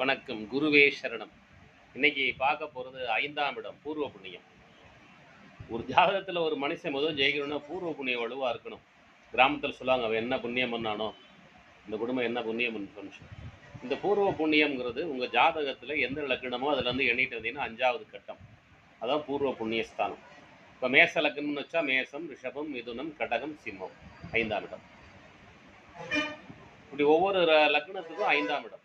வணக்கம். குருவே சரணம். இன்னைக்கு பார்க்க போகிறது ஐந்தாம் இடம் பூர்வ புண்ணியம். ஒரு ஜாதகத்தில் ஒரு மனுஷன் முதல் ஜெயிக்கணும்னா பூர்வ புண்ணியம் வலுவாக இருக்கணும். கிராமத்தில் சொல்லுவாங்க அவன் என்ன புண்ணியம் பண்ணானோ இந்த குடும்பம் என்ன புண்ணியம் பண்ணுச்சு. இந்த பூர்வ புண்ணியம்ங்கிறது உங்கள் ஜாதகத்தில் எந்த லக்கணமோ அதுலேருந்து எண்ணிட்டு வந்தீங்கன்னா அஞ்சாவது கட்டம். அதான் பூர்வ புண்ணிய ஸ்தானம். இப்போ மேச லக்னம்னு வச்சா மேசம் ரிஷபம் மிதுனம் கடகம் சிம்மம். ஐந்தாம் இடம். இப்படி ஒவ்வொரு லக்னத்துக்கும் ஐந்தாம் இடம்.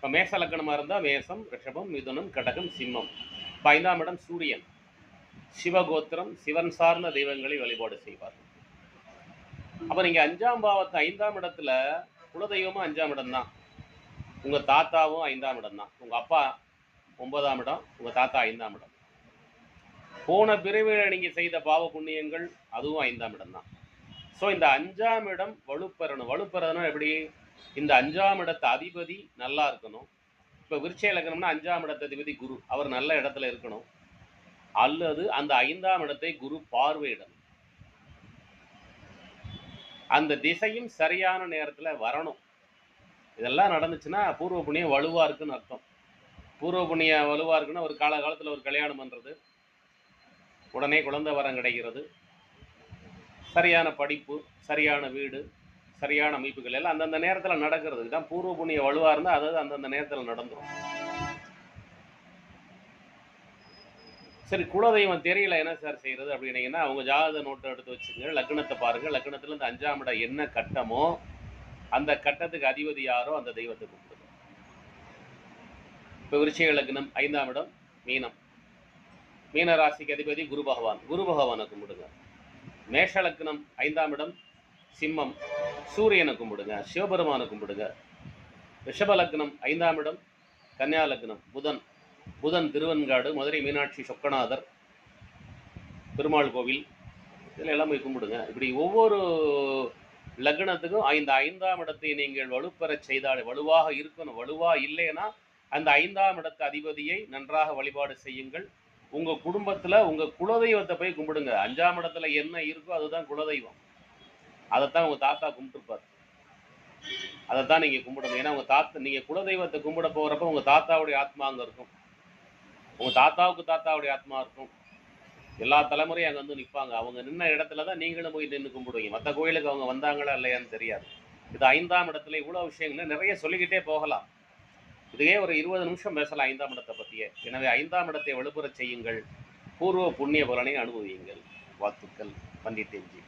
இப்போ மேச லக்கணமாக இருந்தால் மேசம் ரிஷபம் மிதுனம் கடகம் சிம்மம். இப்போ ஐந்தாம் இடம் சூரியன். சிவகோத்திரம் சிவன் சார்ந்த தெய்வங்களை வழிபாடு செய்வார். அப்போ நீங்கள் அஞ்சாம் பாவத்தை ஐந்தாம் இடத்துல குலதெய்வமும் அஞ்சாம் இடம் தான் உங்கள் தாத்தாவும் ஐந்தாம் இடம் தான் உங்கள் அப்பா ஒன்பதாம் இடம் உங்கள் தாத்தா ஐந்தாம் இடம். போன பிரிவில் நீங்கள் செய்த பாவ புண்ணியங்கள் அதுவும் ஐந்தாம் இடம் தான் ஸோ இந்த அஞ்சாம் இடம் வலுப்பெறணும். வலுப்பெறதுனா எப்படி? இந்த அஞ்சாம் இடத்து அதிபதி நல்லா இருக்கணும். இப்போ விருட்ச இலக்கணம்னா அஞ்சாம் இடத்து அதிபதி குரு. அவர் நல்ல இடத்துல இருக்கணும். அல்லது அந்த ஐந்தாம் இடத்தை குரு பார்வையிடணும். அந்த திசையும் சரியான நேரத்தில் வரணும். இதெல்லாம் நடந்துச்சுன்னா பூர்வ புண்ணியம் வலுவாக இருக்குன்னு அர்த்தம். பூர்வ புண்ணியம் வலுவாக இருக்குன்னா ஒரு கால காலத்தில் ஒரு கல்யாணம் பண்ணுறது உடனே குழந்தை வரம் கிடைக்கிறது. சரியான படிப்பு சரியான வீடு சரியான அமைப்புகள் எல்லாம் அந்தந்த நேரத்தில் நடக்கிறது. தான் பூர்வ புண்ணிய வலுவாக இருந்தால் அதாவது அந்தந்த நேரத்தில் நடந்துடும் சரி குலதெய்வம் தெரியல என்ன சார் செய்யறது அப்படின்னீங்கன்னா அவங்க ஜாதக நோட்டை எடுத்து வச்சுங்க லக்னத்தை பாருங்க. லக்னத்துல இந்த அஞ்சாம் இடம் என்ன கட்டமோ அந்த கட்டத்துக்கு அதிபதி யாரோ அந்த தெய்வத்தை கும்பிடுங்க. இப்போ விருச்சிக லக்னம் ஐந்தாம் இடம் மீனம். மீன ராசிக்கு அதிபதி குரு பகவான். குரு பகவானை கும்பிடுங்க. மேஷ லக்னம் ஐந்தாம் இடம் சிம்மம். சூரியனை கும்பிடுங்க சிவபெருமானை கும்பிடுங்க. ரிஷப லக்னம் ஐந்தாம் இடம் கன்னியா லக்னம் புதன். புதன் திருவன்காடு மதுரை மீனாட்சி சொக்கநாதர் பெருமாள் கோவில். இதில் எல்லாம் போய் கும்பிடுங்க. இப்படி ஒவ்வொரு லக்னத்துக்கும் இந்த ஐந்தாம் இடத்தை நீங்கள் வலுப்பெறச் செய்தால் வலுவாக இருக்கணும் வலுவாக இல்லைன்னா அந்த ஐந்தாம் இடத்து அதிபதியை நன்றாக வழிபாடு செய்யுங்கள். உங்கள் குடும்பத்தில் உங்கள் குலதெய்வத்தை போய் கும்பிடுங்க. அஞ்சாம் இடத்துல என்ன இருக்கோ அதுதான் குலதெய்வம். அதைத்தான் உங்கள் தாத்தா கும்பிட்டுருப்பார். அதைத்தான் நீங்கள் கும்பிடணும். ஏன்னா உங்கள் தாத்தா நீங்கள் குலதெய்வத்தை கும்பிட போகிறப்ப உங்கள் தாத்தாவுடைய ஆத்மா அங்கே இருக்கும். உங்கள் தாத்தாவுக்கு தாத்தாவுடைய ஆத்மா இருக்கும். எல்லா தலைமுறையும் அங்கே வந்து நிற்பாங்க அவங்க நின்ன இடத்துல தான் நீங்களும் போய் நின்று கும்பிடுவீங்க. மற்ற கோயிலுக்கு அவங்க வந்தாங்களா இல்லையான்னு தெரியாது. இது ஐந்தாம் இடத்துல இவ்வளோ விஷயங்கள் நிறைய சொல்லிக்கிட்டே போகலாம். இதுவே ஒரு இருபது நிமிஷம் பேசலாம் ஐந்தாம் இடத்தை பற்றியே எனவே ஐந்தாம் இடத்தை வலுப்புறச் செய்யுங்கள். பூர்வ புண்ணிய பலனை அனுபவியுங்கள். வாழ்த்துக்கள். பண்டிட் எம்ஜி